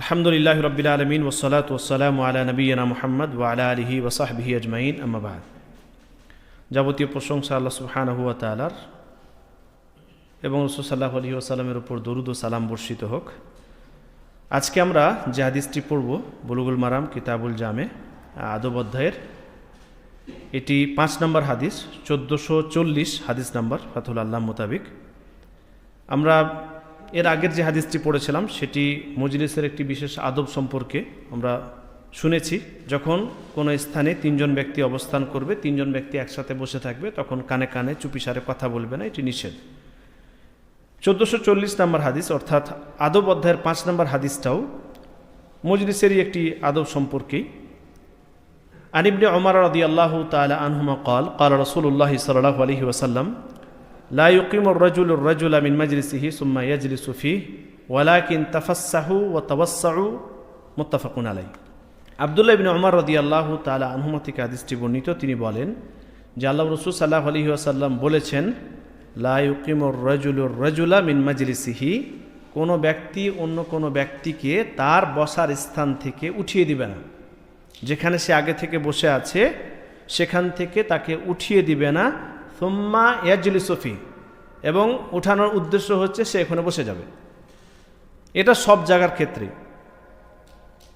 আলহামদুলিল্লাহ রবিল আলমিন ওসলাত ওসালাম আলা নবীনা মোহাম্মদ ওয়ালা আলহি ওসাহবিহি আজমাইন আম্মাবাদ যাবতীয় প্রশংসা আল্লাহ সুবহানাহু তালার এবং রসুসাল্লাহ আলহি ওসালামের উপর দরুদ ও সালাম বর্ষিত হোক। আজকে আমরা যে হাদিসটি পড়ব, বুলুগুল মারাম, কিতাবুল জামে, আদব অধ্যায়ের, এটি পাঁচ নম্বর হাদিস, চোদ্দোশো চল্লিশ হাদিস নাম্বার ফাতুল আল্লাহ মোতাবিক। আমরা এর আগের যে হাদিসটি পড়েছিলাম, সেটি মজলিসের একটি বিশেষ আদব সম্পর্কে আমরা শুনেছি। যখন কোনো স্থানে তিনজন ব্যক্তি অবস্থান করবে, তিনজন ব্যক্তি একসাথে বসে থাকবে, তখন কানে কানে চুপিসারে কথা বলবে না, এটি নিষেধ। চোদ্দোশো চল্লিশ নম্বর হাদিস, অর্থাৎ আদব অধ্যায়ের পাঁচ নম্বর হাদিসটাও মজলিসেরই একটি আদব সম্পর্কেই। আনিবনে ওমর রদি আল্লাহ তালা আনহুমা কল, কাল রসুল্লাহ সাল্লাহ আলহি ওসাল্লাম লা ইউকিমুর রাজুল রাজুল মিন মাজলিসিহি সুম্মা ইয়াজলিসু ফি ওয়ালাকিন তাফাসসাহু ওয়া তাওয়াসসাউ মুত্তাফাকুন আলাই আবদুল্লাহ ইবিন ওমর রাদিয়াল্লাহু তাআলা আনহুমা থেকে হাদিসটি বর্ণিত, তিনি বলেন, যে আল্লাহ রাসূল সাল্লাল্লাহু আলাইহি ওয়াসাল্লাম বলেছেন, লা ইউকিমুর রাজুলুর রাজুলা মিন মাজলিসিহি, কোনো ব্যক্তি অন্য কোনো ব্যক্তিকে তার বসার স্থান থেকে উঠিয়ে দিবে না। যেখানে সে আগে থেকে বসে আছে, সেখান থেকে তাকে উঠিয়ে দিবে না সোম্মা ইয়াজলি সফি এবং উঠানোর উদ্দেশ্য হচ্ছে সে এখানে বসে যাবে। এটা সব জায়গার ক্ষেত্রে।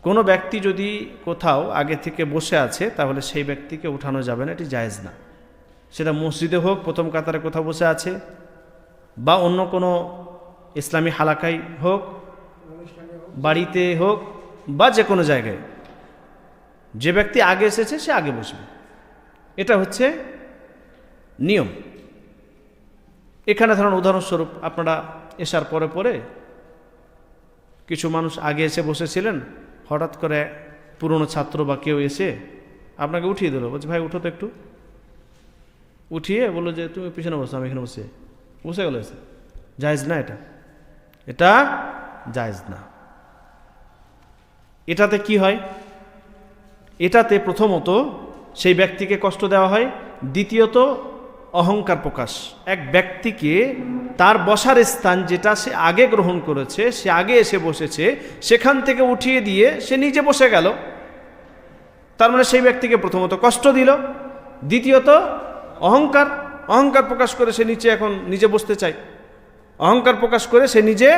কোনো ব্যক্তি যদি কোথাও আগে থেকে বসে আছে, তাহলে সেই ব্যক্তিকে উঠানো যাবে না, এটি জায়েজ না। সেটা মসজিদে হোক, প্রথম কাতারে কোথাও বসে আছে, বা অন্য কোনো ইসলামী হালাকাই হোক, বাড়িতে হোক, বা যে কোনো জায়গায়। যে ব্যক্তি আগে এসেছে, সে আগে বসবে। এটা হচ্ছে নিয়ম। এখানে ধরুন উদাহরণস্বরূপ আপনারা এসার পরে পরে কিছু মানুষ আগে এসে বসেছিলেন, হঠাৎ করে পুরনো ছাত্র বা কেউ এসে আপনাকে উঠিয়ে দিল, বলছে, ভাই, উঠো তো একটু। উঠিয়ে বলল যে, তুমি পিছনে বসো, আমি এখানে বসে। বসে গেলো এসে। জায়জ না এটা? এটা জায়জ না। এটাতে কি হয়? এটাতে প্রথমত সেই ব্যক্তিকে কষ্ট দেওয়া হয়, দ্বিতীয়ত অহংকার প্রকাশ। এক ব্যক্তিকে তার বসার স্থান যেটা সে আগে গ্রহণ করেছে, সে আগে এসে বসেছে, সেখান থেকে উঠিয়ে দিয়ে সে নিজে বসে গেল। তার মানে সেই ব্যক্তিকে প্রথমত কষ্ট দিল, দ্বিতীয়ত অহংকার অহংকার প্রকাশ করে সে নিচে এখন নিজে বসতে চায়। অহংকার প্রকাশ করে সে নিজে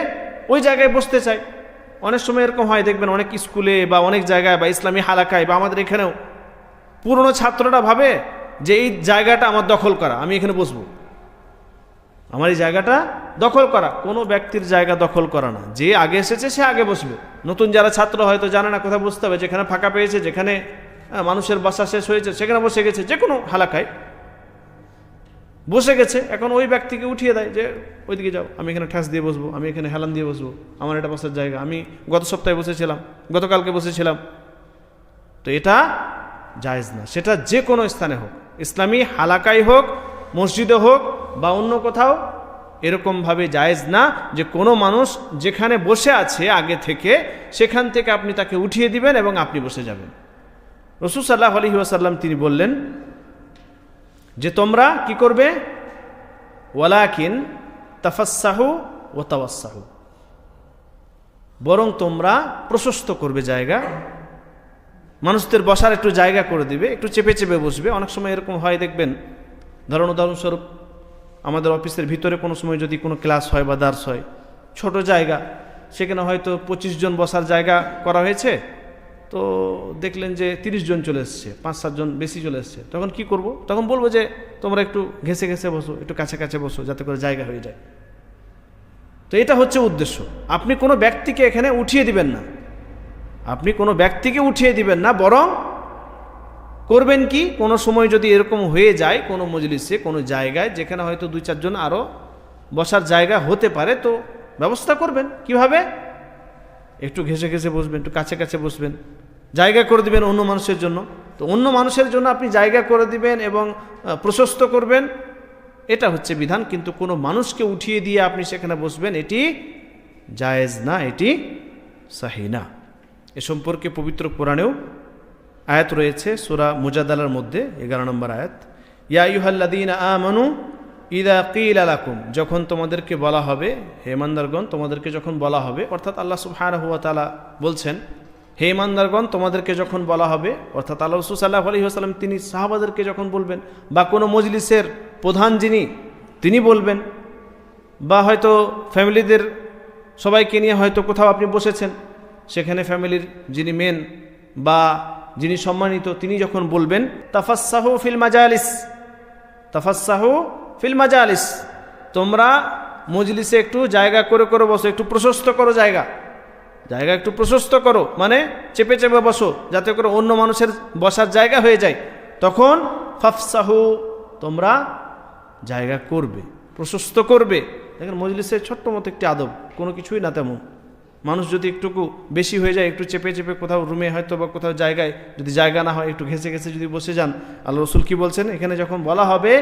ওই জায়গায় বসতে চায়। অনেক সময় এরকম হয়, দেখবেন অনেক স্কুলে বা অনেক জায়গায় বা ইসলামী হালাকায় বা আমাদের এখানেও পুরনো ছাত্ররা ভাবে যে এই জায়গাটা আমার দখল করা, আমি এখানে বসবো। আমার এই জায়গাটা দখল করা, কোনো ব্যক্তির জায়গা দখল করা না। যে আগে এসেছে, সে আগে বসবে। নতুন যারা ছাত্র হয়তো জানে না কোথায় বসতে হবে, যেখানে ফাঁকা পেয়েছে, যেখানে মানুষের বাসা শেষ হয়েছে, সেখানে বসে গেছে, যে কোনো হালাকায়। বসে গেছে, এখন ওই ব্যক্তিকে উঠিয়ে দেয় যে, ওইদিকে যাও, আমি এখানে ঠ্যাস দিয়ে বসবো, আমি এখানে হেলান দিয়ে বসবো, আমার এটা বসার জায়গা। আমি গত সপ্তাহে বসেছিলাম, গতকালকে বসেছিলাম। তো এটা জায়েজ না। সেটা যে কোনো স্থানে হোক। ইসলামী হালাকাই হোক, মসজিদে হোক বা অন্য কোথাও, এরকমভাবে জায়েজ না যে কোনো মানুষ যেখানে বসে আছে আগে থেকে, সেখান থেকে আপনি তাকে উঠিয়ে দিবেন এবং আপনি বসে যাবেন। রসুল সাল্লাহ আলহি আসাল্লাম তিনি বললেন, যে তোমরা কি করবে? ওয়ালাকিন তাফাসাহু ও তাওয়াসাহু বরং তোমরা প্রশস্ত করবে জায়গা মানুষদের বসার একটু জায়গা করে দিবে, একটু চেপে চেপে বসবে। অনেক সময় এরকম হয়, দেখবেন, ধরুন উদাহরণস্বরূপ আমাদের অফিসের ভিতরে কোনো সময় যদি কোনো ক্লাস হয় বা দার্স হয়, ছোট জায়গা, সেখানে হয়তো পঁচিশ জন বসার জায়গা করা হয়েছে, তো দেখলেন যে তিরিশ জন চলে এসছে, পাঁচ সাতজন বেশি চলে এসছে। তখন কি করব? তখন বলব যে, তোমরা একটু ঘেসে ঘেসে বসো, একটু কাছে কাছে বসো, যাতে করে জায়গা হয়ে যায়। তো এটা হচ্ছে উদ্দেশ্য। আপনি কোনো ব্যক্তিকে এখানে উঠিয়ে দিবেন না। আপনি কোনো ব্যক্তিকে উঠিয়ে দিবেন না, বরং করবেন কি? কোনো সময় যদি এরকম হয়ে যায় কোনো মজলিসে, কোনো জায়গায়, যেখানে হয়তো দুই, চারজন আরও বসার জায়গা হতে পারে, তো ব্যবস্থা করবেন। কীভাবে? একটু ঘেসে ঘেসে বসবেন, একটু কাছে কাছে বসবেন। জায়গা করে দিবেন অন্য মানুষের জন্য। তো অন্য মানুষের জন্য আপনি জায়গা করে দিবেন এবং প্রশস্ত করবেন। এটা হচ্ছে বিধান, কিন্তু কোনো মানুষকে উঠিয়ে দিয়ে আপনি সেখানে বসবেন, এটি জায়েজ না, এটি সাহি না। এ সম্পর্কে পবিত্র কোরআনেও আয়াত রয়েছে, সুরা মুজাদালার মধ্যে, এগারো নম্বর আয়াত। ইয়া ইউহাল্লাদিন আমানু ইদা কিল আলাকুম যখন তোমাদেরকে বলা হবে হেমান্দারগণ তোমাদেরকে যখন বলা হবে, অর্থাৎ আল্লাহ সুবহান হুয়া তালা বলছেন, হে ইমানদারগণ, তোমাদেরকে যখন বলা হবে, অর্থাৎ আল্লাহ রসুল সাল্লাহ আলহি আসাল্লাম তিনি সাহাবাদেরকে যখন বলবেন, বা কোনো মজলিসের প্রধান যিনি, তিনি বলবেন, বা হয়তো ফ্যামিলিদের সবাইকে নিয়ে হয়তো কোথাও আপনি বসেছেন সেখানে ফ্যামিলির যিনি মেন বা যিনি সম্মানিত, তিনি যখন বলবেন তাফাসাহু ফিল মাজালিস তাফাসাহু ফিল মাজালিস, তোমরা মজলিসে একটু জায়গা করে করে বসো, একটু প্রশস্ত করো জায়গা। জায়গা একটু প্রশস্ত করো মানে চেপে চেপে বসো, যাতে করে অন্য মানুষের বসার জায়গা হয়ে যায়। তখন ফাফসাহু, তোমরা জায়গা করবে, প্রশস্ত করবে। দেখেন মজলিসের ছোট্ট মতো একটি আদব, কোনো কিছুই না তেমন। মানুষ যদি একটুকু বেশি হয়ে যায়, একটু চেপে চেপে কোথাও রুমে হয়তো বা কোথাও জায়গায় যদি জায়গা না হয়, একটু ঘেসে ঘেসে যদি বসে যান, আল্লাহ রসুল কি বলছেন? এখানে যখন বলা হবে,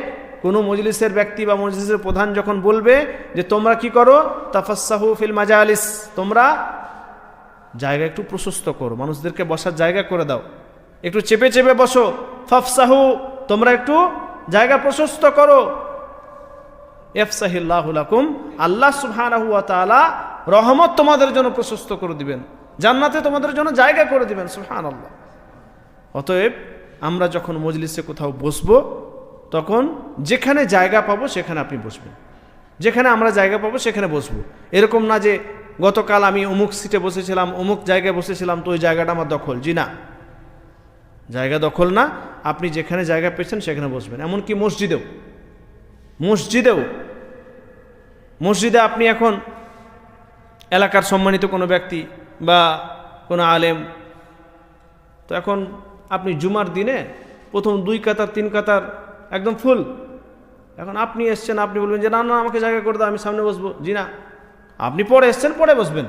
কোনো মজলিসের ব্যক্তি বা মজলিসের প্রধান যখন বলবে যে, তোমরা কি করো? তাফাসাহু ফিল মাজালিস। তোমরা জায়গা একটু প্রশস্ত করো, মানুষদেরকে বসার জায়গা করে দাও। একটু চেপে চেপে বসো ফাফসাহু তোমরা একটু জায়গা প্রশস্ত করো। এফসাহিল্লাহুলাকুম আল্লাহ সুবহানাহু ওয়া তাআলা রহমত তোমাদের জন্য প্রশস্ত করে দিবেন, জান্নাতে তোমাদের জন্য জায়গা করে দিবেন সুবহান আল্লাহ অতএব আমরা যখন মজলিসে কোথাও বসবো, তখন যেখানে জায়গা পাবো সেখানে আপনি বসবেন। যেখানে আমরা জায়গা পাবো সেখানে বসবো। এরকম না যে গতকাল আমি অমুক সিটে বসেছিলাম, অমুক জায়গায় বসেছিলাম, তো ওই জায়গাটা আমার দখল। জি না। জায়গা দখল না, আপনি যেখানে জায়গা পেয়েছেন সেখানে বসবেন। এমনকি মসজিদেও। মসজিদেও, মসজিদে আপনি এখন এলাকার সম্মানিত কোনো ব্যক্তি বা কোনো আলেম, তো এখন আপনি জুমার দিনে প্রথম দুই কাতার, তিন কাতার একদম ফুল। এখন আপনি এসছেন, আপনি বলবেন যে, না না, আমাকে জায়গা করে দাও, আমি সামনে বসবো। জি না। আপনি পরে এসছেন, পরে বসবেন।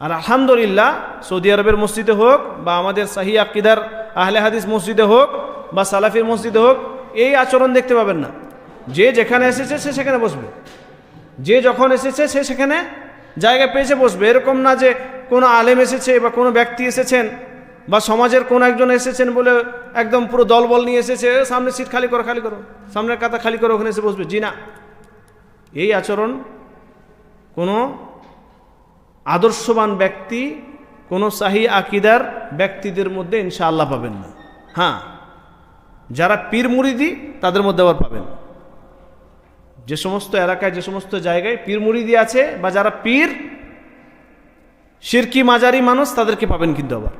আর আলহামদুলিল্লাহ, সৌদি আরবের মসজিদে হোক বা আমাদের শাহি আকিদার আহলে হাদিস মসজিদে হোক বা সালাফির মসজিদে হোক, এই আচরণ দেখতে পাবেন না। যে যেখানে এসেছে সে সেখানে বসবে। যে যখন এসেছে সে সেখানে জায়গা পেয়েছে, বসবে। এরকম না যে কোনো আলেম এসেছে বা কোনো ব্যক্তি এসেছেন বা সমাজের কোন একজন এসেছেন বলে একদম পুরো দলবল নিয়ে এসেছে সামনে সিট খালি করো খালি করো। সামনের কাতা খালি করো, ওখানে এসে বসবে। জি না। এই আচরণ কোনো আদর্শবান ব্যক্তি, কোনো শাহী আকিদার ব্যক্তিদের মধ্যে ইনশাআল্লাহ পাবেন না। হ্যাঁ যারা পীর মুরিদি, তাদের মধ্যে আবার পাবেন যে সমস্ত এলাকায়, যে সমস্ত জায়গায় পীর মুরিদি আছে বা যারা পীর শিরকি মাজারি মানুষ তাদেরকে পাবেন কিন্তু আবার।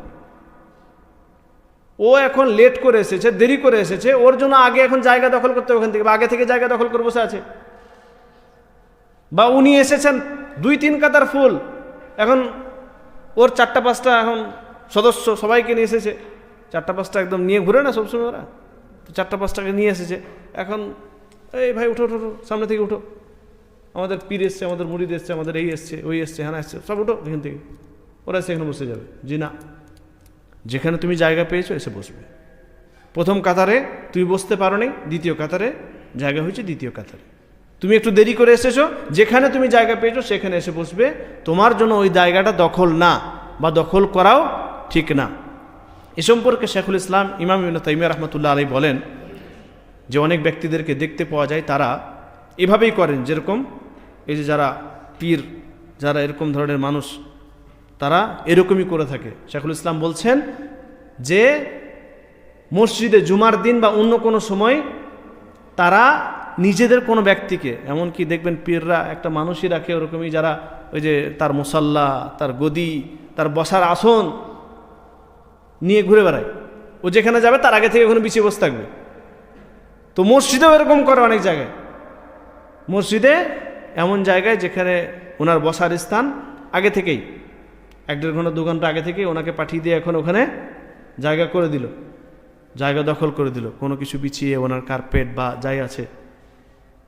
ও এখন লেট করে এসেছে, দেরি করে এসেছে, ওর জন্য আগে এখন জায়গা দখল করতে ওখান থেকে, বা আগে থেকে জায়গা দখল করে বসে আছে। বা উনি এসেছেন দুই তিন কাতার ফুল, এখন ওর চারটা পাঁচটা এখন সদস্য সবাইকে নিয়ে এসেছে। চারটা পাঁচটা একদম নিয়ে ঘুরে না সবসময় ওরা? তো চারটা পাঁচটাকে নিয়ে এসেছে। এখন এই ভাই, উঠো উঠো সামনে থেকে উঠো। আমাদের পীর এসছে, আমাদের মুড়িদ এসছে, আমাদের এই এসছে, ওই এসছে হ্যাঁ এসছে। সব উঠো এখান থেকে। ওরা সেখানে বসে যাবে। জি না। যেখানে তুমি জায়গা পেয়েছ, এসে বসবে। প্রথম কাতারে তুমি বসতে পারো নি দ্বিতীয় কাতারে জায়গা হয়েছে, দ্বিতীয় কাতারে। তুমি একটু দেরি করে এসেছ, যেখানে তুমি জায়গা পেয়েছ, সেখানে এসে বসবে। তোমার জন্য ওই জায়গাটা দখল না, বা দখল করাও ঠিক না। এ সম্পর্কে শেখুল ইসলাম, ইমাম তাইমিয়া রহমতুল্লাহ আলাই বলেন যে অনেক ব্যক্তিদেরকে দেখতে পাওয়া যায়, তারা এভাবেই করেন। যেরকম এই যে যারা পীর, যারা এরকম ধরনের মানুষ, তারা এরকমই করে থাকে। শেখুল ইসলাম বলছেন যে মসজিদে জুমার দিন বা অন্য কোনো সময় তারা নিজেদের কোনো ব্যক্তিকে, এমনকি দেখবেন পীররা একটা মানুষই রাখে ওরকমই যারা ওই যে তার মুসাল্লা, তার গদি, তার বসার আসন নিয়ে ঘুরে বেড়ায়। ও যেখানে যাবে তার আগে থেকে ওখানে বিছিয়ে বসে থাকবে। তো মসজিদেও এরকম করে অনেক জায়গায়। মসজিদে এমন জায়গায় যেখানে ওনার বসার স্থান আগে থেকেই। এক দেড় ঘণ্টা, দু ঘণ্টা আগে থেকেই ওনাকে পাঠিয়ে দিয়ে এখন ওখানে জায়গা করে দিল। জায়গা দখল করে দিল। কোনো কিছু বিছিয়ে ওনার কার্পেট বা যাই আছে,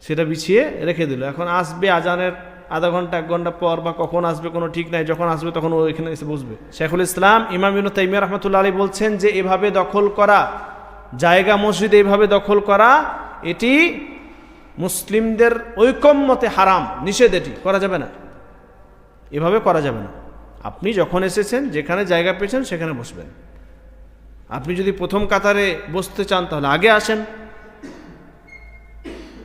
সেটা বিছিয়ে রেখে দিল। এখন আসবে আজানের আধা ঘণ্টা, এক ঘণ্টা পর বা কখন আসবে কোনো ঠিক নাই, যখন আসবে তখন ও এখানে এসে বসবে। শেখুল ইসলাম, ইমাম ইনু তাইমিয়া রহমতুল্লা আলী বলছেন যে, এভাবে দখল করা জায়গা মসজিদে এভাবে দখল করা, এটি মুসলিমদের ঐকম্যতে হারাম, নিষেধ এটি, করা যাবে না। এভাবে করা যাবে না। আপনি যখন এসেছেন, যেখানে জায়গা পেয়েছেন, সেখানে বসবেন। আপনি যদি প্রথম কাতারে বসতে চান, তাহলে আগে আসেন।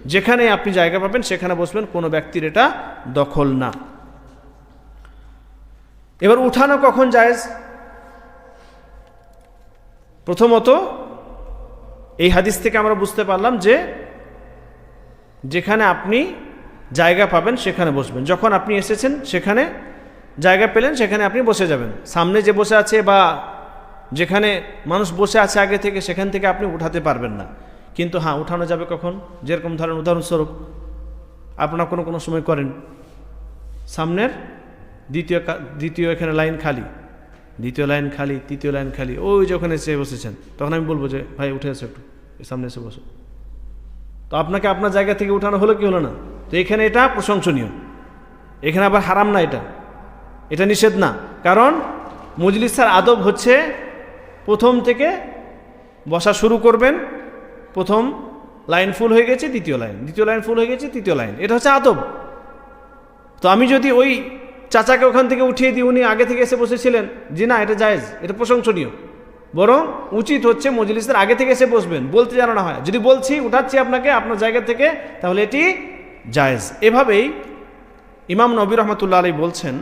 যেখানে আপনি জায়গা পাবেন, সেখানে বসবেন, কোনো ব্যক্তির এটা দখল না। এবার উঠানো কখন জায়েজ? প্রথমত এই হাদিস থেকে আমরা বুঝতে পারলাম যে যেখানে আপনি জায়গা পাবেন, সেখানে বসবেন। যখন আপনি এসেছেন, সেখানে জায়গা পেলেন, সেখানে আপনি বসে যাবেন। সামনে যে বসে আছে বা যেখানে মানুষ বসে আছে আগে থেকে, সেখান থেকে আপনি উঠাতে পারবেন না। কিন্তু হ্যাঁ উঠানো যাবে কখন? যেরকম ধরেন, উদাহরণস্বরূপ আপনার কোনো কোনো সময় করেন, সামনের দ্বিতীয় দ্বিতীয় এখানে লাইন খালি। দ্বিতীয় লাইন খালি, তৃতীয় লাইন খালি, ওই যে ওখানে এসে বসেছেন, তখন আমি বলব যে, ভাই, উঠে এসো একটু সামনে এসে বসো। তো আপনাকে আপনার জায়গা থেকে উঠানো হলো কি হলো না? তো এখানে এটা প্রশংসনীয়। এখানে আবার হারাম না এটা। এটা নিষেধ না। কারণ মজলিসার আদব হচ্ছে প্রথম থেকে বসা শুরু করবেন, প্রথম লাইন ফুল হয়ে গেছে, দ্বিতীয় লাইন দ্বিতীয় লাইন ফুল হয়ে গেছে, তৃতীয় লাইন। এটা হচ্ছে আদব। তো আমি যদি ওই চাচাকে ওখান থেকে উঠিয়ে দিই উনি আগে থেকে এসে বসেছিলেন। যে না, এটা জায়েজ, এটা প্রশংসনীয়। বরং উচিত হচ্ছে মজলিসের আগে থেকে এসে বসবেন, বলতে জানো না হয়। যদি বলছি, উঠাচ্ছি আপনাকে আপনার জায়গা থেকে, তাহলে এটি জায়েজ। এভাবেই ইমাম নবী রহমতুল্লাহ আলী বলছেন,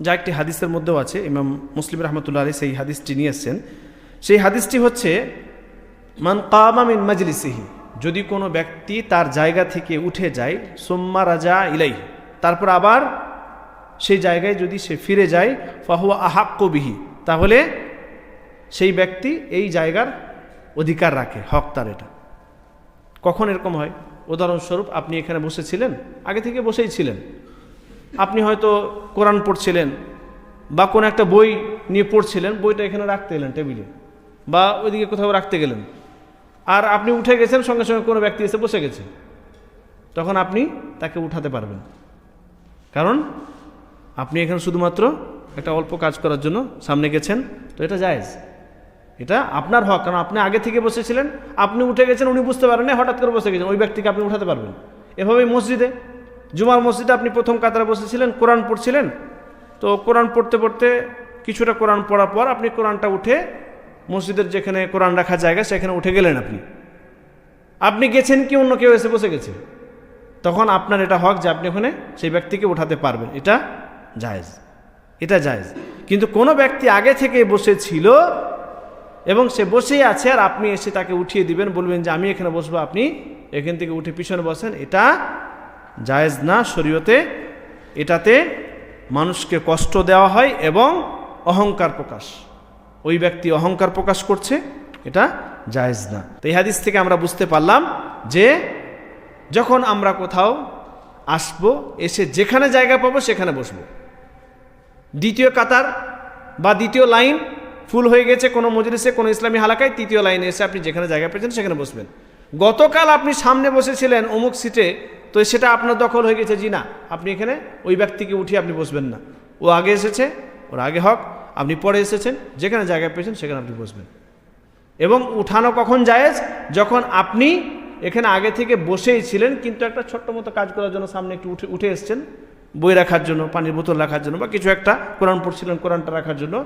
যা একটি হাদিসের মধ্যেও আছে, ইমাম মুসলিম রহমতুল্লাহ আলী সেই হাদিসটি নিয়ে এসছেন সেই হাদিসটি হচ্ছে, মান কামা মিন মাজলিসিহি যদি কোনো ব্যক্তি তার জায়গা থেকে উঠে যায়, সোম্মা রাজা ইলাই তারপর আবার সেই জায়গায় যদি সে ফিরে যায়, ফাহুয়া আহাক্কবিহি তাহলে সেই ব্যক্তি এই জায়গার অধিকার রাখে, হক তার এটা। কখন এরকম হয়? উদাহরণস্বরূপ আপনি এখানে বসেছিলেন, আগে থেকে বসেই ছিলেন। আপনি হয়তো কোরআন পড়ছিলেন বা কোনো একটা বই নিয়ে পড়ছিলেন, বইটা এখানে রাখতে গেলেন টেবিলে বা ওইদিকে কোথাও রাখতে গেলেন। আর আপনি উঠে গেছেন, সঙ্গে সঙ্গে কোনো ব্যক্তি এসে বসে গেছে। তখন আপনি তাকে উঠাতে পারবেন। কারণ আপনি এখানে শুধুমাত্র একটা অল্প কাজ করার জন্য সামনে গেছেন, তো এটা জায়েজ। এটা আপনার হক, কারণ আপনি আগে থেকে বসেছিলেন, আপনি উঠে গেছেন, উনি বুঝতে পারেন না হঠাৎ করে বসে গেছেন, ওই ব্যক্তিকে আপনি উঠাতে পারবেন। এভাবেই মসজিদে, জুমার মসজিদে আপনি প্রথম কাতারে বসেছিলেন, কোরআন পড়ছিলেন, তো কোরআন পড়তে পড়তে কিছুটা কোরআন পড়ার পর আপনি কোরআনটা উঠে মসজিদের যেখানে কোরআন রাখার জায়গা, সেখানে উঠে গেলেন আপনি। আপনি গেছেন কি অন্য কেউ এসে বসে গেছে? তখন আপনার এটা হক যে আপনি ওখানে সেই ব্যক্তিকে উঠাতে পারবেন। এটা জায়েজ। এটা জায়েজ। কিন্তু কোনো ব্যক্তি আগে থেকে বসেছিল এবং সে বসেই আছে আর আপনি এসে তাকে উঠিয়ে দিবেন, বলবেন যে আমি এখানে বসবো, আপনি এখান থেকে উঠে পিছনে বসেন। এটা জায়েজ না, শরীয়তে এটাতে মানুষকে কষ্ট দেওয়া হয় এবং অহংকার প্রকাশ। ওই ব্যক্তি অহংকার প্রকাশ করছে, এটা জায়েজ না। তো এই হাদিস থেকে আমরা বুঝতে পারলাম যে যখন আমরা কোথাও আসব, এসে যেখানে জায়গা পাবো সেখানে বসবো। দ্বিতীয় কাতার বা দ্বিতীয় লাইন ফুল হয়ে গেছে কোনো মজলিসে, কোনো ইসলামী হালাকায়, তৃতীয় লাইনে এসে আপনি যেখানে জায়গা পেয়েছেন সেখানে বসবেন। গতকাল আপনি সামনে বসেছিলেন অমুক সিটে তো সেটা আপনার দখল হয়ে গেছে, জি না, আপনি এখানে ওই ব্যক্তিকে উঠিয়ে আপনি বসবেন না। ও আগে এসেছে, ওর আগে হক, আপনি পরে এসেছেন, যেখানে জায়গা পেয়েছেন সেখানে আপনি বসবেন। এবং উঠানো কখন জায়েজ? যখন আপনি এখানে আগে থেকে বসেই ছিলেন, কিন্তু একটা ছোট্ট মতো কাজ করার জন্য সামনে একটু উঠে উঠে এসছেন বই রাখার জন্য, পানির বোতল রাখার জন্য বা কিছু একটা কোরআন পড়ছিলেন, কোরআনটা রাখার জন্য।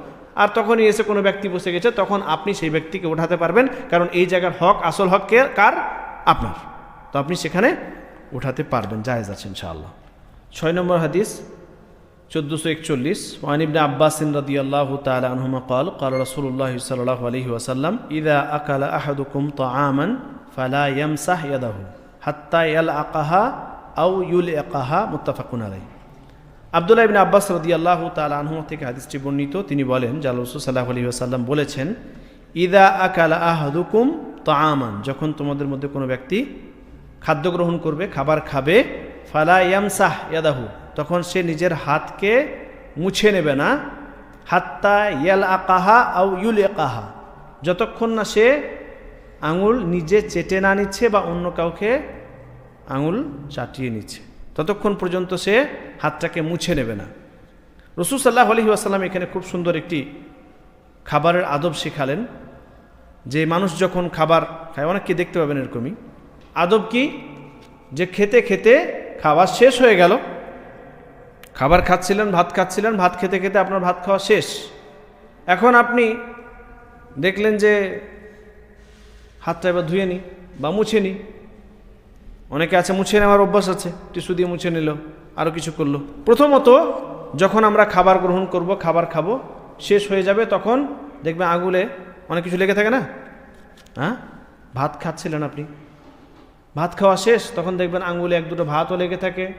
আর তখনই এসে কোনো ব্যক্তি বসে গেছে, তখন আপনি সেই ব্যক্তিকে ওঠাতে পারবেন। কারণ এই জায়গার হক, আসল হক কে, কার? আপনার। তো আপনি সেখানে উঠাতে পারবেন, জায়েজ আছে ইনশাআল্লাহ। ছয় নম্বর হাদিস, চোদ্দোশো একচল্লিশ। ওয়ানিবনা আব্বাস রাদি আল্লাহ তালা আনহুমা কল কাল রসুল্লাহ সাল্লাহ আলহি ওয়াসাল্লাম, ইদা আকাল আহাদুকুম তো আমান ফালা ইয়ামসাহ ইয়াদাহু হাত্তা ইয়াল আকাহা আউ ইউল আকাহা মুত্তাফাকুন আলাই আবদুল্লাহ ইবিন আব্বাস রদিয়াল্লাহ তাল আনহু থেকে হাদিসটি বর্ণিত। তিনি বলেন জালুসু সাল্লাহ আলী আসাল্লাম বলেছেন, ইদা আকালা আহাদুকুম তামান যখন তোমাদের মধ্যে কোনো ব্যক্তি খাদ্য গ্রহণ করবে, খাবার খাবে, ফালা ইয়ামসাহ ইয়াদাহু তখন সে নিজের হাতকে মুছে নেবে না, হাত্তা ইয়াল আকাহা আউ ইউল একাহা যতক্ষণ না সে আঙুল নিজে চেটে না নিচ্ছে বা অন্য কাউকে আঙুল চাটিয়ে নিচ্ছে। ততক্ষণ পর্যন্ত সে হাতটাকে মুছে নেবে না। রসুল সাল্লাহ আলহি আসাল্লাম এখানে খুব সুন্দর একটি খাবারের আদব শেখালেন, যে মানুষ যখন খাবার খায়, অনেককে দেখতে পাবেন এরকমই। আদব কি? যে খেতে খেতে খাবার শেষ হয়ে গেল। খাবার খাচ্ছিলেন, ভাত খাচ্ছিলেন, ভাত খেতে খেতে আপনার ভাত খাওয়া শেষ। এখন আপনি দেখলেন যে হাতটা এবার ধুয়ে নি বা মুছে নি। অনেকে আছে, মুছে নেওয়ার অভ্যাস আছে। টিস্যু দিয়ে মুছে নিল আরও কিছু করল। প্রথমত, যখন আমরা খাবার গ্রহণ করব, খাবার খাব, শেষ হয়ে যাবে, তখন দেখবে আঙুলে অনেক কিছু লেগে থাকে না? হ্যাঁ? ভাত খাচ্ছিলেন আপনি? ভাত খাওয়া শেষ, তখন দেখবেন আঙুলে এক দুটো ভাতও লেগে থাকে।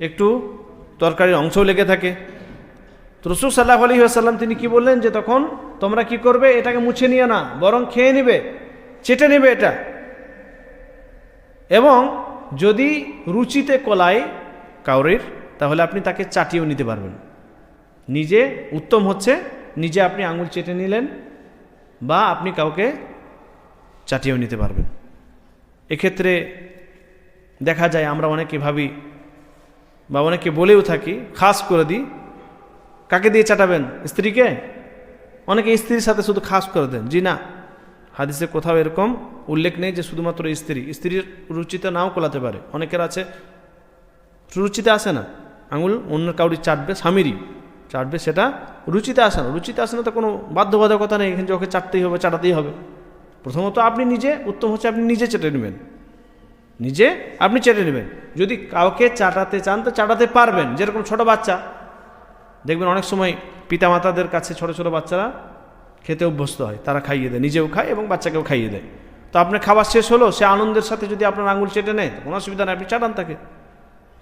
একটু তরকারির অংশও লেগে থাকে। তো রসুল সাল্লাহ আলী আসাল্লাম তিনি কি বললেন যে, তখন তোমরা কি করবে? এটাকে মুছে নিয়ে না, বরং খেয়ে নিবে, চেটে নেবে এটা। এবং যদি রুচিতে কলায় কাউরির, তাহলে আপনি তাকে চাটিয়েও নিতে পারবেন। নিজে উত্তম হচ্ছে, নিজে আপনি আঙুল চেটে নিলেন বা আপনি কাউকে চাটিয়েও নিতে পারবেন। এক্ষেত্রে দেখা যায় আমরা অনেকে ভাবি বা অনেকে বলেও থাকি, খাস করে দিই, কাকে দিয়ে চাটাবেন? স্ত্রীকে? অনেকে স্ত্রীর সাথে শুধু খাস করে দেন, জি না। হাদিসে কোথাও এরকম উল্লেখ নেই যে শুধুমাত্র স্ত্রী, স্ত্রীর রুচিতে নাও কোলাতে পারে। অনেকের আছে, রুচিতে আসে না। আঙুল অন্য কাউরি চাটবে, স্বামীরই চাটবে, সেটা রুচিতে আসে না। রুচিতে আসে না তো কোনো বাধ্যবাধকতা নেই এখানে ওকে চাটতেই হবে, চাটাতেই হবে। প্রথমত আপনি নিজে, উত্তম হচ্ছে আপনি নিজে চেটে নেবেন। নিজে আপনি চেটে নেবেন। যদি কাউকে চাটাতে চান, তো চাটাতে পারবেন, যেরকম ছোট বাচ্চা। দেখবেন অনেক সময় পিতামাতাদের কাছে ছোট ছোট বাচ্চারা খেতে অভ্যস্ত হয়, তারা খাইয়ে দেয়, নিজেও খায় এবং বাচ্চাকেও খাইয়ে দেয়। তো আপনার খাবার শেষ হলো, সে আনন্দের সাথে যদি আপনার আঙুল চেটে নেয় কোনো অসুবিধা নেই, আপনি চাটান তাকে।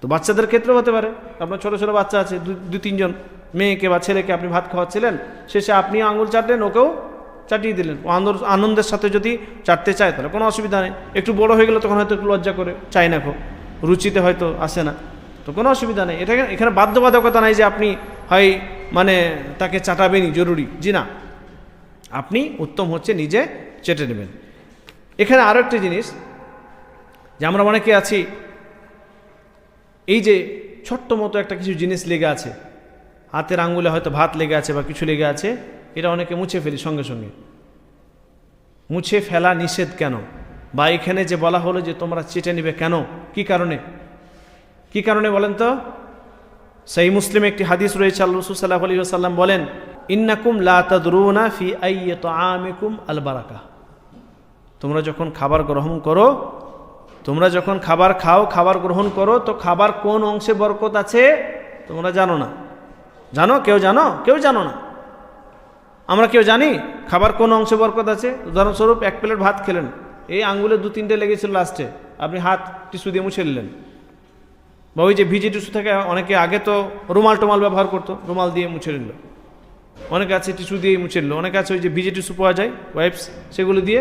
তো বাচ্চাদের ক্ষেত্রেও হতে পারে, আপনার ছোটো ছোটো বাচ্চা আছে, দু তিনজন, মেয়েকে বা ছেলেকে আপনি ভাত খাওয়াচ্ছিলেন, শেষে আপনি আঙুল চাটলেন, ওকেও চাটিয়ে দিলেন। আনন্দের সাথে যদি চাটতে চায়, তাহলে কোনো অসুবিধা নেই। একটু বড় হয়ে গেলে তখন হয়তো একটু লজ্জা করে চাই না খো রুচিতে হয়তো আসে না। তো কোনো অসুবিধা নেই। এটা এখানে বাধ্যবাধকতা নাই যে আপনি হয় মানে তাকে চাটাবেনই, জরুরি। জি না। আপনি উত্তম হচ্ছে নিজে চেটে নেবেন। এখানে আরও একটি জিনিস, যে আমরা অনেকে আছি, এই যে ছোট্ট মতো একটা কিছু জিনিস লেগে আছে, হাতের আঙ্গুলে হয়তো ভাত লেগে আছে বা কিছু লেগে আছে, এটা অনেকে মুছে ফেলি সঙ্গে সঙ্গে। মুছে ফেলা নিষেধ কেন? বা এখানে যে বলা হলো যে তোমরা চেটে নিবে কেন? কি কারণে? কি কারণে বলেন তো? সেই মুসলিম একটি হাদিস রয়েছে, আল্লাহ রসুল্লাহ আলী সাল্লাম বলেন ইন্নাকুম লা তাদরুনা ফি তো আমিকুম আল বারাকা তোমরা যখন খাবার গ্রহণ করো, তোমরা যখন খাবার খাও, খাবার গ্রহণ করো, তো খাবার কোন অংশে বরকত আছে? তোমরা জানো না। জানো? কেউ জানো? কেউ জানো না। আমরা কেউ জানি খাবার কোন অংশে বরকত আছে? উদাহরণস্বরূপ, এক প্লেট ভাত খেলেন। এই আঙ্গুলে দু তিনটে লেগেছিল লাস্টে। আপনি হাত টিস্যু দিয়ে মুছে নিলেন। বা ওই যে ভিজি টিস্যু থেকে, অনেকে আগে তো রুমাল টোমাল ব্যবহার করতো, রুমাল দিয়ে মুছে নিল। অনেকে আছে টিস্যু দিয়েই মুছে নিল। অনেকে আছে ওই যে ভিজি টিস্যু পাওয়া যায় ওয়াইপস সেগুলো দিয়ে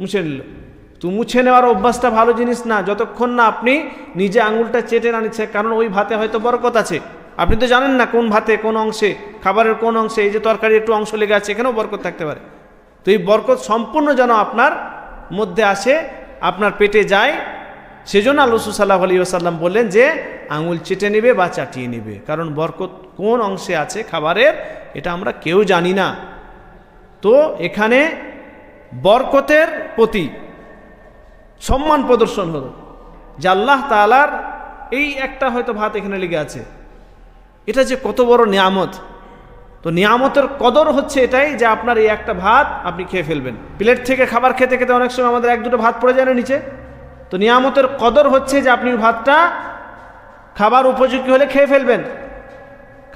মুছে নিল। তো মুছে নেওয়ার অভ্যাসটা ভালো জিনিস না, যতক্ষণ না আপনি নিজে আঙুলটা চেটে না নিচ্ছে কারণ ওই ভাতে হয়তো বরকত আছে। আপনি তো জানেন না কোন ভাতে কোন অংশে, খাবারের কোন অংশে, এই যে তরকারি একটু অংশ লেগে আছে, এখানেও বরকত থাকতে পারে। তো এই বরকত সম্পূর্ণ যেন আপনার মধ্যে আসে, আপনার পেটে যায়, সেজন্য আল্লাহ সাল্লাহ আলী আসাল্লাম বললেন যে, আঙুল চেটে নেবে বা চাটিয়ে নেবে। কারণ বরকত কোন অংশে আছে খাবারের এটা আমরা কেউ জানি না। তো এখানে বরকতের প্রতি সম্মান প্রদর্শন হলো, যে আল্লাহ তালার এই একটা হয়তো ভাত এখানে লেগে আছে। এটা যে কত বড় নিয়ামত। তো নিয়ামতের কদর হচ্ছে এটাই যে আপনার এই একটা ভাত আপনি খেয়ে ফেলবেন। প্লেট থেকে খাবার খেতে খেতে অনেক সময় আমাদের এক দুটো ভাত পড়ে যায় না নিচে। তো নিয়ামতের কদর হচ্ছে যে আপনি ভাতটা খাবার উপযোগী হলে খেয়ে ফেলবেন।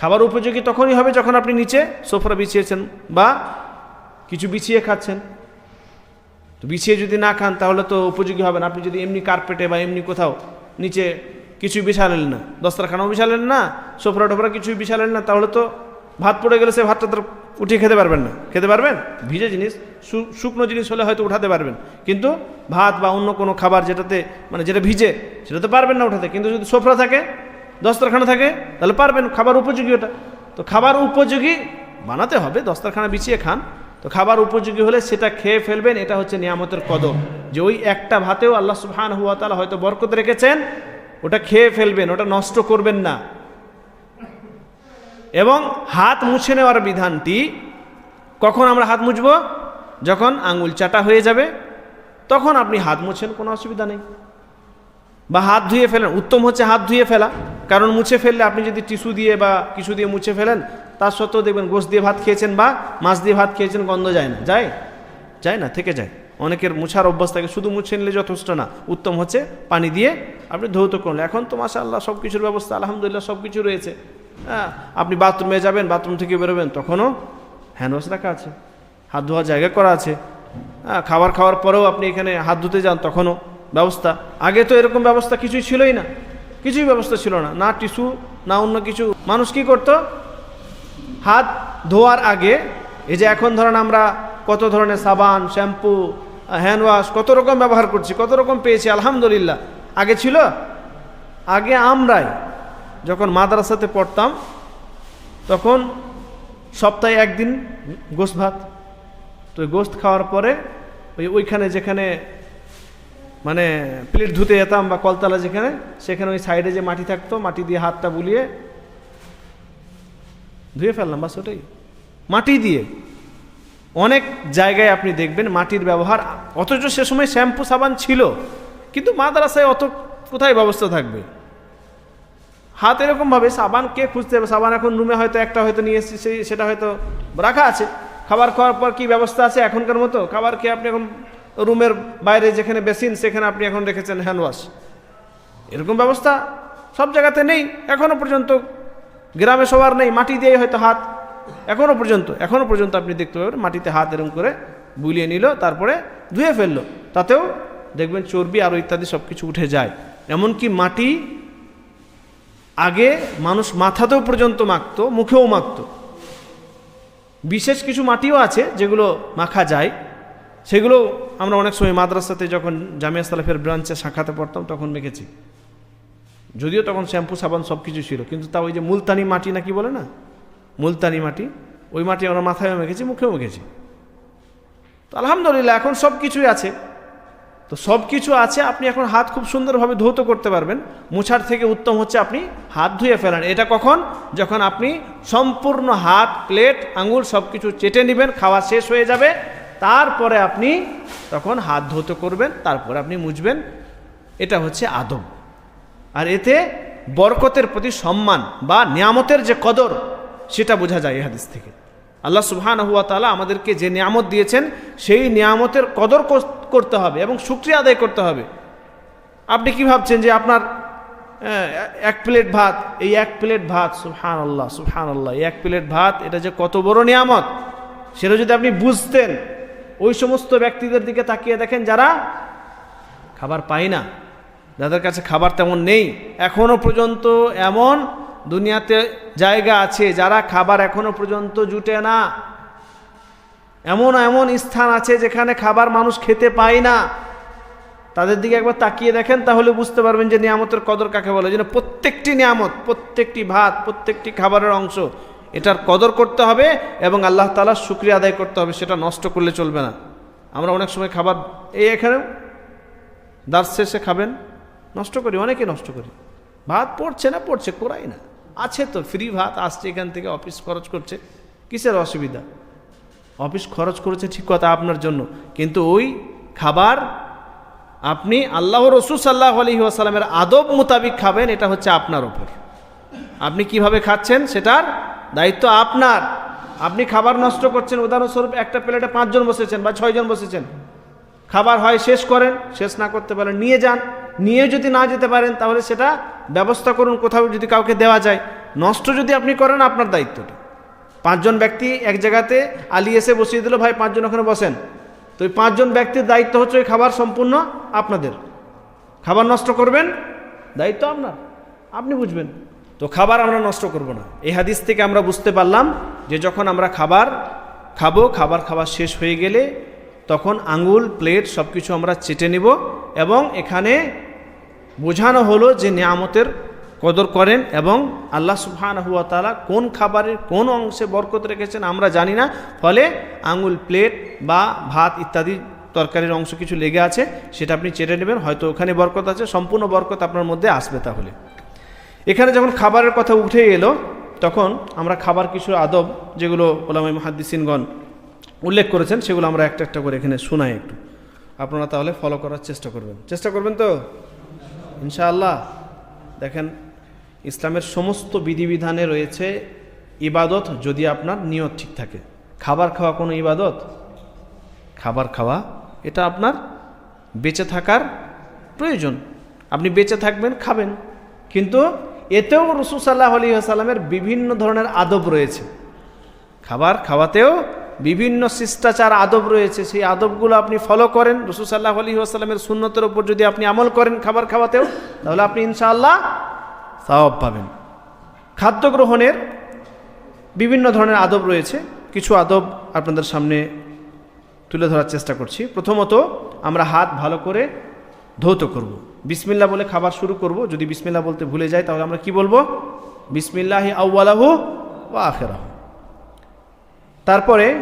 খাবার উপযোগী তখনই হবে যখন আপনি নিচে সোফরা বিছিয়েছেন বা কিছু বিছিয়ে খাচ্ছেন। তো বিছিয়ে যদি না খান তাহলে তো উপযোগী হবে না। আপনি যদি এমনি কার্পেটে বা এমনি কোথাও নিচে কিছুই বিছালেন না দস্তরখানাও বিছালেন না সোফরা টোফরা কিছুই বিছালেন না, তাহলে তো ভাত পড়ে গেলে সে ভাতটা তো উঠিয়ে খেতে পারবেন না। খেতে পারবেন? ভিজে জিনিস শুকনো জিনিস হলে হয়তো উঠাতে পারবেন। কিন্তু ভাত বা অন্য কোনো খাবার যেটাতে মানে যেটা ভিজে, সেটা তো পারবেন না উঠাতে। কিন্তু যদি সোফরা থাকে দস্তরখানা থাকে, তাহলে পারবেন খাবার উপযোগী ওটা। তো খাবার উপযোগী বানাতে হবে, দস্তরখানা বিছিয়ে খান। তো খাবার উপযোগী হলে সেটা খেয়ে ফেলবেন, এটা হচ্ছে নিয়ামতের কদর। যে ওই একটা ভাতেও আল্লাহ সুবহান হুয়া তালা হয়তো বরকত রেখেছেন, ওটা খেয়ে ফেলবেন, ওটা নষ্ট করবেন না। এবং হাত মুছে নেওয়ার বিধানটি, কখন আমরা হাত মুছব? যখন আঙুল চাটা হয়ে যাবে, তখন আপনি হাত মুছেন, কোনো অসুবিধা নেই। বা হাত ধুয়ে ফেলেন। উত্তম হচ্ছে হাত ধুয়ে ফেলা। কারণ মুছে ফেললে আপনি যদি টিস্যু দিয়ে বা কিছু দিয়ে মুছে ফেলেন, তার সত্ত্বেও দেখবেন গোস দিয়ে ভাত খেয়েছেন বা মাছ দিয়ে ভাত খেয়েছেন, গন্ধ যায় না। যায়? যায় না, থেকে যায়। অনেকের মুছার অভ্যাস থাকে, শুধু মুছে নিলে যথেষ্ট না। উত্তম হচ্ছে পানি দিয়ে আপনি ধৌত করলেন। এখন তো মাসা আল্লাহ সব কিছুর ব্যবস্থা, আলহামদুলিল্লাহ সব কিছু রয়েছে। হ্যাঁ আপনি বাথরুমে যাবেন, বাথরুম থেকে বেরোবেন, তখনও হ্যান্ড ওয়াশ রাখা আছে। হাত ধোয়ার জায়গা করা আছে। হ্যাঁ খাবার খাওয়ার পরেও আপনি এখানে হাত ধুতে যান, তখনও ব্যবস্থা। আগে তো এরকম ব্যবস্থা কিছুই ছিলই না। কিছুই ব্যবস্থা ছিল না। না টিস্যু, না অন্য কিছু। মানুষ কি করতো? হাত ধোয়ার আগে, এই যে এখন ধরেন আমরা কত ধরনের সাবান, শ্যাম্পু, হ্যান্ড ওয়াশ, কত রকম ব্যবহার করছি, কত রকম পেয়েছি, আলহামদুলিল্লাহ। আগে ছিল? আগে আমরাই যখন মাদ্রাসাতে পড়তাম, তখন সপ্তাহে একদিন গোস্ত ভাত। তো গোস্ত খাওয়ার পরে ওই ওইখানে যেখানে মানে প্লেট ধুতে যেতাম বা কলতলা যেখানে, সেখানে ওই সাইডে যে মাটি থাকতো, মাটি দিয়ে হাতটা বুলিয়ে ধুয়ে ফেললাম, বাস ওটাই। মাটি দিয়ে। অনেক জায়গায় আপনি দেখবেন মাটির ব্যবহার, অথচ সে সময় শ্যাম্পু সাবান ছিল, কিন্তু মাদ্রাসায় অত কোথায় ব্যবস্থা থাকবে? হাত এরকমভাবে, সাবান কে খুঁজতে হবে? সাবান এখন রুমে হয়তো একটা হয়তো নিয়ে এসেছি, সেই, সেটা হয়তো রাখা আছে। খাবার খাওয়ার পর কি ব্যবস্থা আছে এখনকার মতো? খাবার খেয়ে আপনি এখন রুমের বাইরে যেখানে বেসিন, সেখানে আপনি এখন রেখেছেন হ্যান্ড ওয়াশ। এরকম ব্যবস্থা সব জায়গাতে নেই এখনও পর্যন্ত। গ্রামে সবার নেই, মাটি দিয়ে হয়তো হাত। এখনও পর্যন্ত এখনও পর্যন্ত আপনি দেখতে পাবেন, মাটিতে হাত এরকম করে বুলিয়ে নিল, তারপরে ধুয়ে ফেলল। তাতেও দেখবেন চর্বি আরও ইত্যাদি সব কিছু উঠে যায়। এমনকি মাটি আগে মানুষ মাথাতেও পর্যন্ত মাখতো, মুখেও মাখতো। বিশেষ কিছু মাটিও আছে যেগুলো মাখা যায়। সেগুলো আমরা অনেক সময় মাদ্রাসাতে যখন জামিয়া সালাফের ব্রাঞ্চে শাখাতে পড়তাম, তখন মেখেছি যদিও তখন শ্যাম্পু, সাবান সব কিছু ছিল, কিন্তু তা ওই যে মুলতানি মাটি নাকি বলে না? মুলতানি মাটি, ওই মাটি আমরা মাথায় মেখেছি, মুখেও মেখেছি। তো আলহামদুলিল্লাহ, এখন সব কিছুই আছে। তো সব কিছু আছে, আপনি এখন হাত খুব সুন্দরভাবে ধৌত করতে পারবেন। মোছার থেকে উত্তম হচ্ছে আপনি হাত ধুয়ে ফেলেন। এটা কখন? যখন আপনি সম্পূর্ণ হাত, প্লেট, আঙুল সব কিছু চেটে নেবেন, খাওয়া শেষ হয়ে যাবে। তারপরে আপনি তখন হাত ধৌত করবেন, তারপরে আপনি মুছবেন এটা হচ্ছে আদব। আর এতে বরকতের প্রতি সম্মান বা নিয়ামতের যে কদর, সেটা বোঝা যায় হাদিস থেকে। আল্লাহ সুবহান হুয়া তালা আমাদেরকে যে নিয়ামত দিয়েছেন, সেই নিয়ামতের কদর করতে হবে এবং শুক্রিয়া আদায় করতে হবে। আপনি কি ভাবছেন যে আপনার এক প্লেট ভাত, এই এক প্লেট ভাত সুবহান আল্লাহ সুবহান আল্লাহ এই এক প্লেট ভাত, এটা যে কত বড় নিয়ামত। সেটা যদি আপনি বুঝতেন ওই সমস্ত ব্যক্তিদের দিকে তাকিয়ে দেখেন যারা খাবার পায় না। যাদের কাছে খাবার তেমন নেই। এখনও পর্যন্ত এমন দুনিয়াতে জায়গা আছে যারা খাবার এখনও পর্যন্ত জুটে না। এমন এমন স্থান আছে যেখানে খাবার মানুষ খেতে পায় না। তাদের দিকে একবার তাকিয়ে দেখেন, তাহলে বুঝতে পারবেন যে নিয়ামতের কদর কাকে বলে। যেন প্রত্যেকটি নিয়ামত, প্রত্যেকটি ভাত, প্রত্যেকটি খাবারের অংশ এটার কদর করতে হবে এবং আল্লাহ তালার শুক্রিয়া আদায় করতে হবে, সেটা নষ্ট করলে চলবে না। আমরা অনেক সময় খাবার এই এখানেও দাঁত শেষে খাবেন, নষ্ট করি, অনেকে নষ্ট করি। ভাত পড়ছে না, পড়ছে, করাই না। আছে তো ফ্রি ভাত, আসছে এখান থেকে অফিস খরচ করছে। কিসের অসুবিধা? অফিস খরচ করেছে ঠিক কথা আপনার জন্য, কিন্তু ওই খাবার আপনি আল্লাহ রসুল সাল্লাহ আলহি আসালামের আদব মোতাবিক খাবেন, এটা হচ্ছে আপনার ওপর আপনি কীভাবে খাচ্ছেন, সেটার দায়িত্ব আপনার। আপনি খাবার নষ্ট করছেন, উদাহরণস্বরূপ একটা প্লেটে পাঁচজন বসেছেন বা ছয়জন বসেছেন। খাবার হয় শেষ করেন, শেষ না করতে পারেন নিয়ে যান। নিয়ে যদি না যেতে পারেন, তাহলে সেটা ব্যবস্থা করুন, কোথাও যদি কাউকে দেওয়া যায়। নষ্ট যদি আপনি করেন, আপনার দায়িত্বটা। পাঁচজন ব্যক্তি এক জায়গাতে আলি এসে বসিয়ে দিল, ভাই, পাঁচজন ওখানে বসেন। তো ওই পাঁচজন ব্যক্তির দায়িত্ব হচ্ছে ওই খাবার সম্পূর্ণ আপনাদের। খাবার নষ্ট করবেন, দায়িত্ব আপনার। আপনি বুঝবেন। তো খাবার আমরা নষ্ট করব না। এই হাদিস থেকে আমরা বুঝতে পারলাম যে যখন আমরা খাবার খাব, খাবার খাওয়া শেষ হয়ে গেলে তখন আঙুল, প্লেট সব কিছু আমরা চেটে নেব এবং এখানে বোঝানো হলো যে নিয়ামতের কদর করেন এবং আল্লাহ সুবহান হুয়া তালা কোন খাবারের কোন অংশে বরকত রেখেছেন আমরা জানি না। ফলে আঙুল, প্লেট বা ভাত ইত্যাদি তরকারির অংশ কিছু লেগে আছে, সেটা আপনি চেটে নেবেন, হয়তো ওখানে বরকত আছে, সম্পূর্ণ বরকত আপনার মধ্যে আসবে তাহলে। এখানে যখন খাবারের কথা উঠে এলো, তখন আমরা খাবার কিছু আদব যেগুলো ওলামাই মহাদ্দিসিনগণ উল্লেখ করেছেন, সেগুলো আমরা একটা একটা করে এখানে শোনাই একটু। আপনারা তাহলে ফলো করার চেষ্টা করবেন। চেষ্টা করবেন তো? ইনশাআল্লাহ। দেখেন, ইসলামের সমস্ত বিধিবিধানে রয়েছে ইবাদত যদি আপনার নিয়ত ঠিক থাকে। খাবার খাওয়া কোনো ইবাদত? খাবার খাওয়া, এটা আপনার বেঁচে থাকার প্রয়োজন। আপনি বেঁচে থাকবেন, খাবেন। কিন্তু এতেও রসুল সাল্লাহ আলী আসাল্লামের বিভিন্ন ধরনের আদব রয়েছে। খাবার খাওয়াতেও বিভিন্ন শিষ্টাচার আদব রয়েছে। সেই আদবগুলো আপনি ফলো করেন, রসুল সাল্লাহ আলী আসাল্লামের সুন্নতের উপর যদি আপনি আমল করেন খাবার খাওয়াতেও, তাহলে আপনি ইনশাআল্লাহ সওয়াব পাবেন। খাদ্য গ্রহণের বিভিন্ন ধরনের আদব রয়েছে। কিছু আদব আপনাদের সামনে তুলে ধরার চেষ্টা করছি। প্রথমত আমরা হাত ভালো করে ধৌত করব। বিসমিল্লা বলে খাবার শুরু করব। যদি বিসমিল্লা বলতে ভুলে যাই, তাহলে আমরা কি বলব? বিসমিল্লাহি আউ্লাহু ও আখেরাহু। তারপরে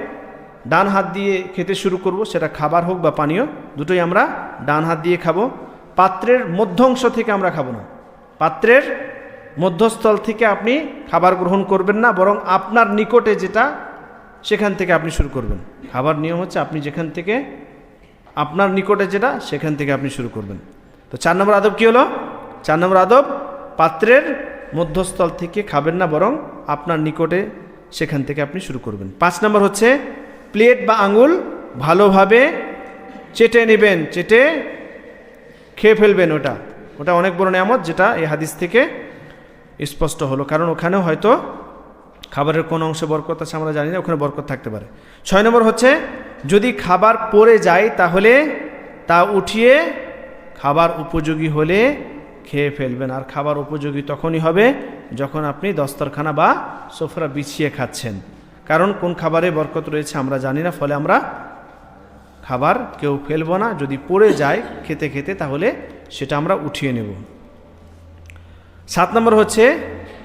ডান হাত দিয়ে খেতে শুরু করব, সেটা খাবার হোক বা পানীয়, দুটোই আমরা ডান হাত দিয়ে খাব। পাত্রের মধ্যাংশ থেকে আমরা খাব না। পাত্রের মধ্যস্থল থেকে আপনি খাবার গ্রহণ করবেন না, বরং আপনার নিকটে যেটা, সেখান থেকে আপনি শুরু করবেন। খাবার নিয়ম হচ্ছে আপনি যেখান থেকে, আপনার নিকটে যেটা, সেখান থেকে আপনি শুরু করবেন। তো চার নম্বর আদব কী হলো? চার নম্বর আদব, পাত্রের মধ্যস্থল থেকে খাবেন না, বরং আপনার নিকটে সেখান থেকে আপনি শুরু করবেন। পাঁচ নম্বর হচ্ছে, প্লেট বা আঙুল ভালোভাবে চেটে নেবেন, চেটে খেয়ে ফেলবেন ওটা। ওটা অনেক বড় নিয়ামত, যেটা এই হাদিস থেকে স্পষ্ট হলো। কারণ ওখানেও হয়তো খাবারের কোন অংশে বরকত আছে, আমরা জানি না, ওখানে বরকত থাকতে পারে। ছয় নম্বর হচ্ছে, যদি খাবার পড়ে যায়, তাহলে তা উঠিয়ে খাবার উপযোগী হলে খেয়ে ফেলবেন। আর খাবার উপযোগী তখনই হবে যখন আপনি দস্তরখানা বা সোফরা বিছিয়ে খাচ্ছেন। কারণ কোন খাবারে বরকত রয়েছে আমরা জানি না, ফলে আমরা খাবার কেউ ফেলব না। যদি পড়ে যায় খেতে খেতে, তাহলে সেটা আমরা উঠিয়ে নেব। সাত নম্বর হচ্ছে,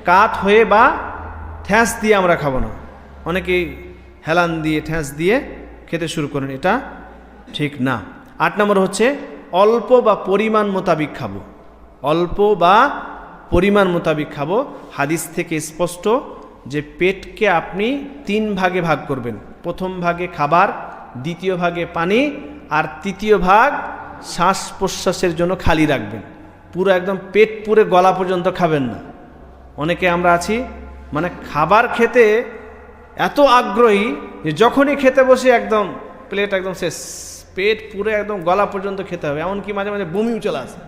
কাত হয়ে বা ঠ্যাঁস দিয়ে আমরা খাব না। অনেকেই হেলান দিয়ে ঠ্যাঁস দিয়ে খেতে শুরু করেন, এটা ঠিক না। আট নম্বর হচ্ছে অল্প বা পরিমাণ মোতাবিক খাব। অল্প বা পরিমাণ মোতাবিক খাব। হাদিস থেকে স্পষ্ট যে পেটকে আপনি তিন ভাগে ভাগ করবেন। প্রথম ভাগে খাবার, দ্বিতীয় ভাগে পানি, আর তৃতীয় ভাগ শ্বাস প্রশ্বাসের জন্য খালি রাখবেন। পুরো একদম পেট পুরে গলা পর্যন্ত খাবেন না। অনেকে আমরা আছি মানে খাবার খেতে এত আগ্রহী যে যখনই খেতে বসে একদম প্লেট একদম শেষ। পেট পুরে একদম গলা পর্যন্ত খেতে হবে, এমনকি মাঝে মাঝে বমিও চলে আসে।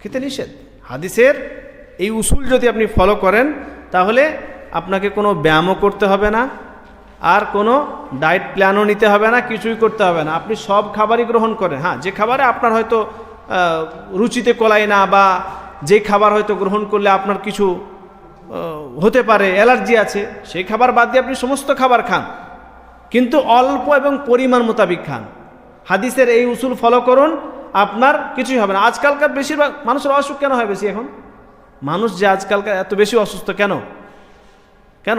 খেতে নিষেধ। হাদিসের এই উসুল যদি আপনি ফলো করেন, তাহলে আপনাকে কোনো ব্যায়ামও করতে হবে না, আর কোনো ডায়েট প্ল্যানও নিতে হবে না, কিছুই করতে হবে না। আপনি সব খাবারই গ্রহণ করেন। হ্যাঁ যে খাবারে আপনার হয়তো রুচিতে কলাই না, বা যে খাবার হয়তো গ্রহণ করলে আপনার কিছু হতে পারে, অ্যালার্জি আছে, সেই খাবার বাদ দিয়ে আপনি সমস্ত খাবার খান। কিন্তু অল্প এবং পরিমাণ মোতাবিক খান। হাদিসের এই উসুল ফলো করুন, আপনার কিছুই হবে না। আজকালকার বেশিরভাগ মানুষের অসুখ কেন হয় বেশি এখন? মানুষ যে আজকালকার এত বেশি অসুস্থ কেন? কেন?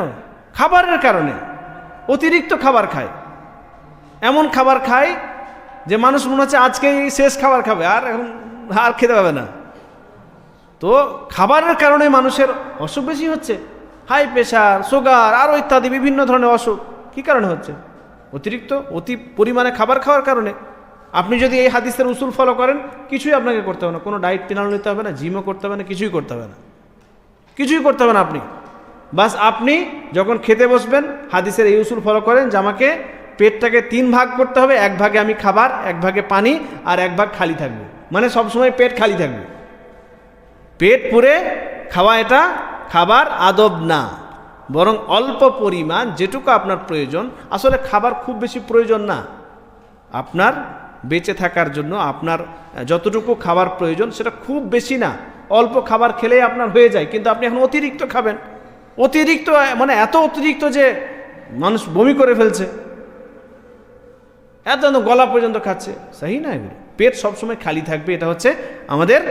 খাবারের কারণে। অতিরিক্ত খাবার খায়। এমন খাবার খায় যে মানুষ মনে হচ্ছে আজকেই শেষ খাবার খাবে, আর এখন আর খেতে পাবে না। তো খাবারের কারণে মানুষের অসুখ বেশি হচ্ছে। হাই প্রেশার, সুগার আরও ইত্যাদি বিভিন্ন ধরনের অসুখ। কী কারণে হচ্ছে? অতিরিক্ত অতি পরিমাণে খাবার খাওয়ার কারণে আপনি যদি এই হাদিসের উসুল ফলো করেন, কিছুই আপনাকে করতে হবে না। কোনো ডায়েট পেনাল নিতে হবে না জিমও করতে হবে না, কিছুই করতে হবে না। কিছুই করতে হবে না আপনি। বাস আপনি যখন খেতে বসবেন, হাদিসের এই উসুল ফলো করেন যে আমাকে পেটটাকে তিন ভাগ করতে হবে, এক ভাগে আমি খাবার, এক ভাগে পানি আর এক ভাগ খালি থাকবে। মানে সবসময় পেট খালি থাকবে। পেট পুরে খাওয়া এটা খাবার আদব না। বরং অল্প পরিমাণ যেটুকু আপনার প্রয়োজন। আসলে খাবার খুব বেশি প্রয়োজন না। আপনার বেঁচে থাকার জন্য আপনার যতটুকু খাবার প্রয়োজন সেটা খুব বেশি না। অল্প খাবার খেলেই আপনার হয়ে যায়। কিন্তু আপনি এখন অতিরিক্ত খাবেন। অতিরিক্ত মানে এত অতিরিক্ত যে মানুষ বমি করে ফেলছে। এত গলা পর্যন্ত খাচ্ছে। সেই না এগুলো? পেট সবসময় খালি থাকবে। এটা হচ্ছে আমাদের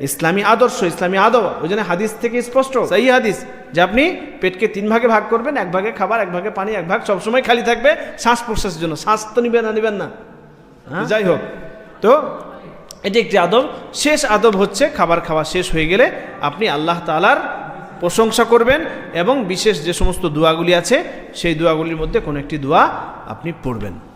ইসলামী আদর্শ, ইসলামী আদব, ওই জন্য হাদিস থেকে স্পষ্ট সেই হাদিস, যে আপনি পেটকে তিন ভাগে ভাগ করবেন, এক ভাগে খাবার, এক ভাগে পানি, এক ভাগ সবসময় খালি থাকবে শ্বাস প্রশ্বাসের জন্য। শ্বাস তো নিবেন না নিবেন না। হ্যাঁ? যাই হোক। তো এটি একটি আদব। শেষ আদব হচ্ছে খাবার খাওয়া শেষ হয়ে গেলে আপনি আল্লাহ তালার প্রশংসা করবেন এবং বিশেষ যে সমস্ত দোয়াগুলি আছে, সেই দোয়াগুলির মধ্যে কোনো একটি দোয়া আপনি পড়বেন।